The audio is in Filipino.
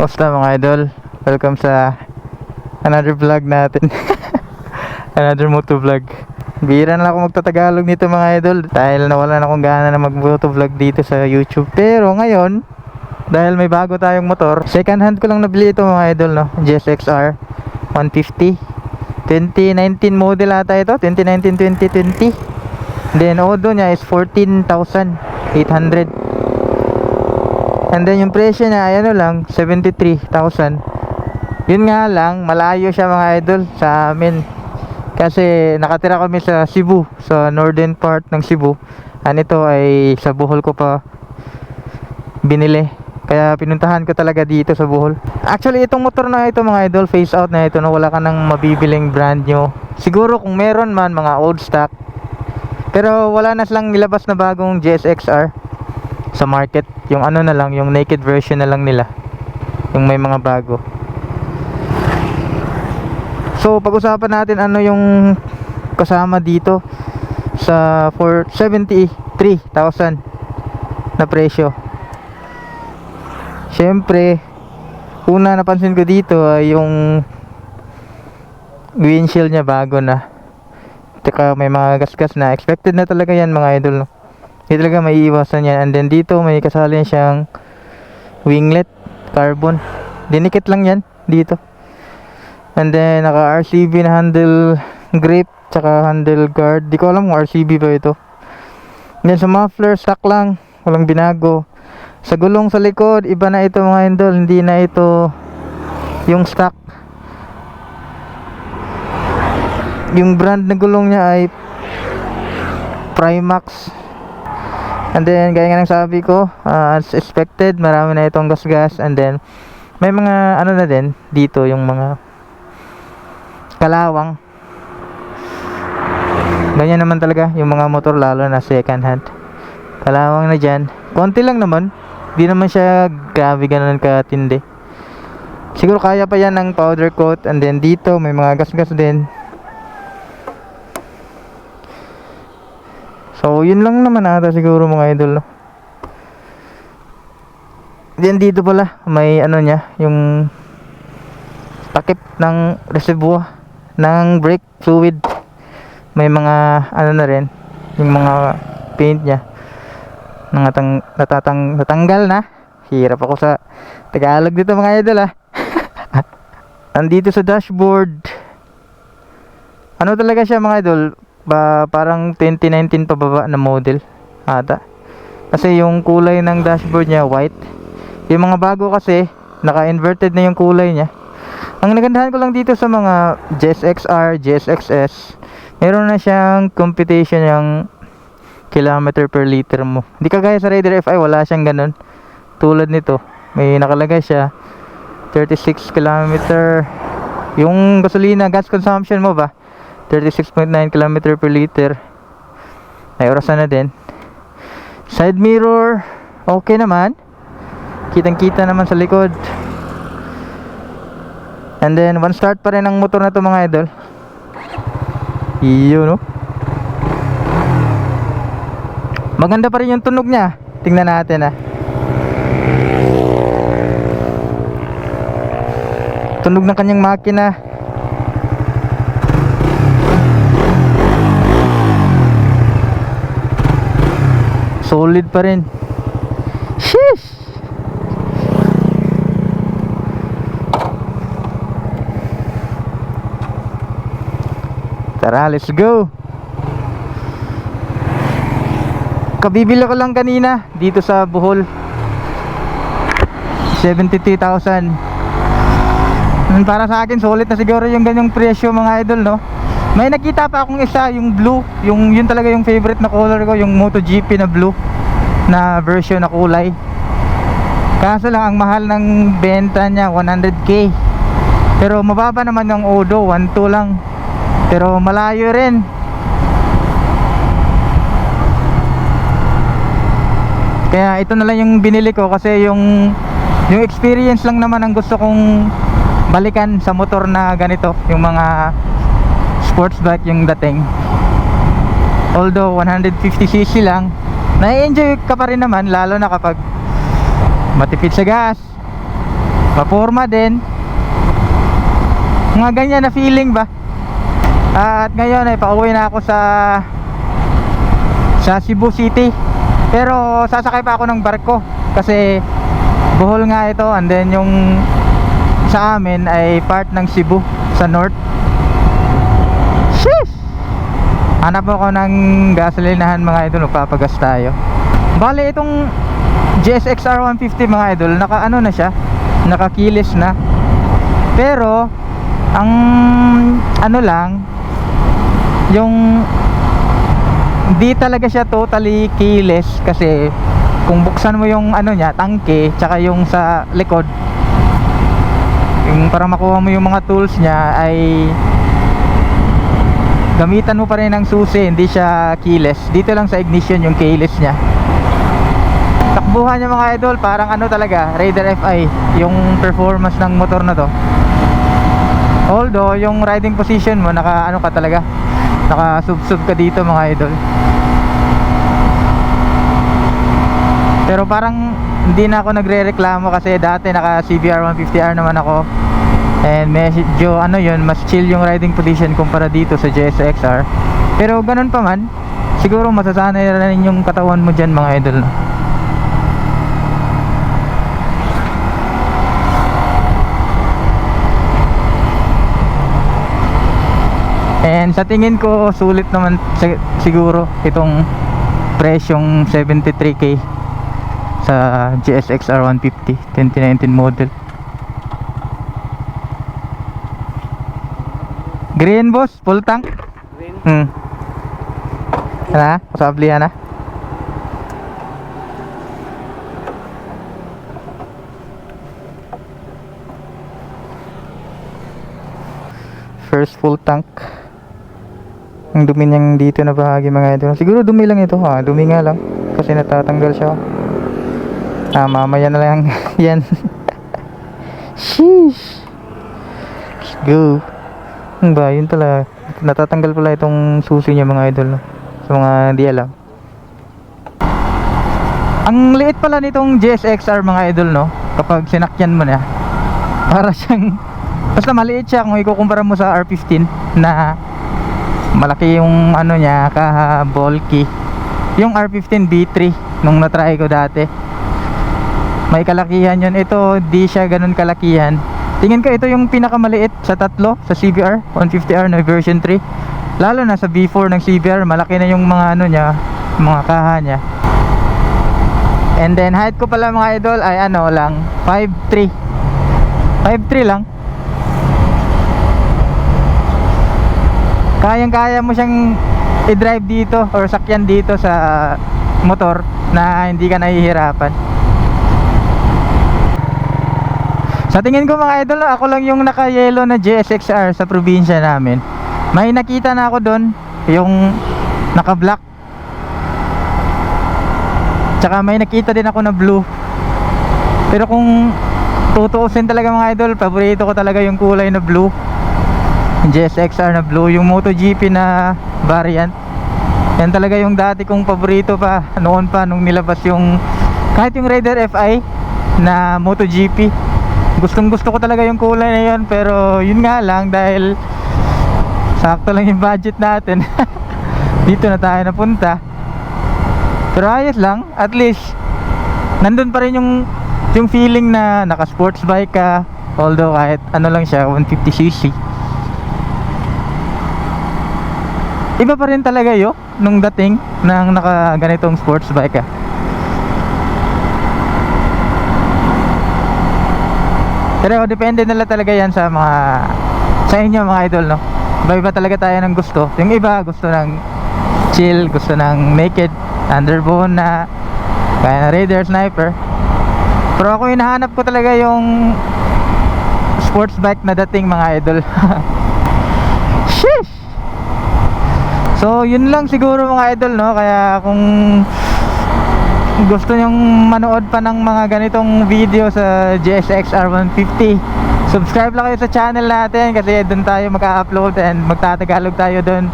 Kumusta mga idol? Welcome sa another vlog natin. another moto vlog. Bira na ako magtatagalog nito mga idol dahil nawalan akong gana na mag moto vlog dito sa YouTube. Pero ngayon, dahil may bago tayong motor, second hand ko lang nabili ito mga idol no, GSXR 150. 2019 model ata ito, 2019-2020. Then odo niya is 14,800. And then yung presyo niya ay ano lang 73,000 Yun nga lang malayo siya mga idol sa amin. Kasi nakatira kami sa Cebu Sa northern part ng Cebu. Ano ito ay sa Bohol ko pa binili. Kaya pinuntahan ko talaga dito sa Bohol. Actually itong motor na ito mga idol Face out na ito na wala ka nang mabibiling brand new. Siguro kung meron man mga old stock. Pero wala na silang nilabas na bagong GSXR sa market. Yung ano na lang yung naked version na lang nila. Yung may mga bago. So pag-usapan natin ano yung kasama dito sa for 73,000 na presyo. Syempre una napansin ko dito ay yung windshield niya bago na. Teka, may mga gasgas na. Expected na talaga yan mga idol no? Hindi talaga maiiwasan yan. And then dito may kasali siyang winglet carbon. Dinikit lang yan dito. And then naka RCB na handle grip tsaka handle guard. Di ko alam kung RCB ba ito. And then sa muffler stock lang. Walang binago. Sa gulong sa likod, iba na ito mga idol. Hindi na ito yung stock. Yung brand na gulong niya ay Primax And then, gaya nga ng sabi ko, uh, as expected, marami na itong gas-gas. And then, may mga, ano na din, dito, yung mga kalawang. Ganyan naman talaga, yung mga motor, lalo na second hand. Kalawang na dyan. Konti lang naman. Di naman siya grabe ganun katindi. Siguro kaya pa yan ng powder coat. And then, dito, may mga gas-gas din. So, yun lang naman ata siguro mga idol. No? Then dito pala, may ano niya, yung takip ng reservoir ng brake fluid. May mga ano na rin, yung mga paint niya. Nangatang, natatang, natanggal na. Hirap ako sa Tagalog dito mga idol ah. Andito sa dashboard. Ano talaga siya mga idol? Ba parang 2019 pababa na model ata. Kasi yung kulay ng dashboard niya white. Yung mga bago kasi naka inverted na yung kulay niya. Ang nagandahan ko lang dito sa mga GSXR, GSXS meron na siyang computation yung kilometer per liter mo. Hindi kagaya sa Raider FI wala siyang ganun. Tulad nito may nakalagay siya 36 kilometer. Yung gasolina gas consumption mo ba 36.9 km per liter. May orasan na din. Side mirror okay naman. Kitang kita naman sa likod. And then one start pa rin ang motor na to mga idol. Iyo no maganda pa rin yung tunog niya. Tingnan natin ah. Tunog ng kanyang makina solid pa rin. Sheesh! Tara let's go. Kabibili ko lang kanina dito sa Bohol. 73,000 Hmm, para sa akin solid na siguro yung ganyang presyo mga idol no may nakita pa akong isa yung blue. Yung yun talaga yung favorite na color ko yung MotoGP na blue na version na kulay. Kaso lang ang mahal ng benta niya 100k pero mababa naman yung Odo 1.2 lang. Pero malayo rin. Kaya ito na lang yung binili ko kasi yung yung experience lang naman ang gusto kong balikan sa motor na ganito yung mga sports bike yung dating although 150cc lang nai-enjoy ka pa rin naman lalo na kapag matipid sa gas Maporma din. Mga ganyan na feeling ba? At ngayon ay pauwi na ako sa sa Cebu City. Pero sasakay pa ako ng barko kasi Bohol nga ito and then yung sa amin ay part ng Cebu sa north. Sheesh! Hanap ako ng gasolinahan mga idol, magpapagas tayo. Bale itong GSX-R 150 mga idol, naka ano na siya, nakakilis na. Pero ang ano lang yung hindi talaga siya totally keyless kasi kung buksan mo yung ano niya, tangke, tsaka yung sa likod yung para makuha mo yung mga tools niya ay gamitan mo pa rin ng susi, hindi siya keyless. Dito lang sa ignition yung keyless niya. Takbuhan niya mga idol, parang ano talaga, Raider FI, yung performance ng motor na to. Although, yung riding position mo, naka ano ka talaga, naka sub-sub ka dito mga idol. Pero parang hindi na ako nagre-reklamo kasi dati naka CBR 150R naman ako. And medyo ano yun, mas chill yung riding position kumpara dito sa JSXR. Pero ganun pa man, siguro masasanay na rin yung katawan mo dyan mga idol. And sa tingin ko sulit naman si- siguro itong presyong 73k sa GSX R150 2019 model. Green boss, full tank. Green. Hmm. Ano? Pasabli na. First full tank. Ang dumi niyang dito na bahagi mga idol. Siguro dumi lang ito ha. Dumi nga lang. Kasi natatanggal siya. Ah, mamaya na lang yan. Sheesh. Let's go. Ano ba? Yun pala. Natatanggal pala itong susi niya mga idol. No? Sa mga di alam. Ang liit pala nitong GSXR mga idol no. Kapag sinakyan mo na. Para siyang Basta maliit siya kung ikukumpara mo sa R15 na malaki yung ano niya ka bulky. Yung R15 B3 nung natry ko dati. May kalakihan yun. Ito di siya ganun kalakihan. Tingin ko ito yung pinakamaliit sa tatlo sa CBR 150R na version 3. Lalo na sa B4 ng CBR, malaki na yung mga ano niya, mga kaha niya. And then height ko pala mga idol ay ano lang 5'3 5'3 lang Kayang kaya mo siyang i-drive dito or sakyan dito sa motor na hindi ka nahihirapan Sa tingin ko mga idol ako lang yung naka-yellow na GSXR sa probinsya namin. May nakita na ako doon yung naka-black. Tsaka may nakita din ako na blue. Pero kung tutuusin talaga mga idol Paborito ko talaga yung kulay na blue. Yung GSXR na blue. Yung MotoGP na variant. Yan talaga yung dati kong paborito pa Noon pa nung nilabas yung Kahit yung Raider FI Na MotoGP Gustong gusto ko talaga yung kulay na yun Pero yun nga lang dahil Sakto lang yung budget natin. Dito na tayo napunta. Pero ayos lang, at least nandun pa rin yung yung feeling na naka sports bike ka. Although kahit ano lang siya 150cc iba pa rin talaga yo nung dating ng naka ganitong sports bike ka pero depende nila talaga yan sa mga sa inyo mga idol no? Iba iba talaga tayo ng gusto. Yung iba gusto ng chill gusto ng naked underbone na kaya na Raider Sniper. Pero ako hinahanap ko talaga yung sports bike na dating mga idol. Sheesh! So yun lang siguro mga idol no? Kaya kung gusto nyong manood pa ng mga ganitong video sa GSX R150 Subscribe lang kayo sa channel natin kasi doon tayo mag-upload and magtatagalog tayo doon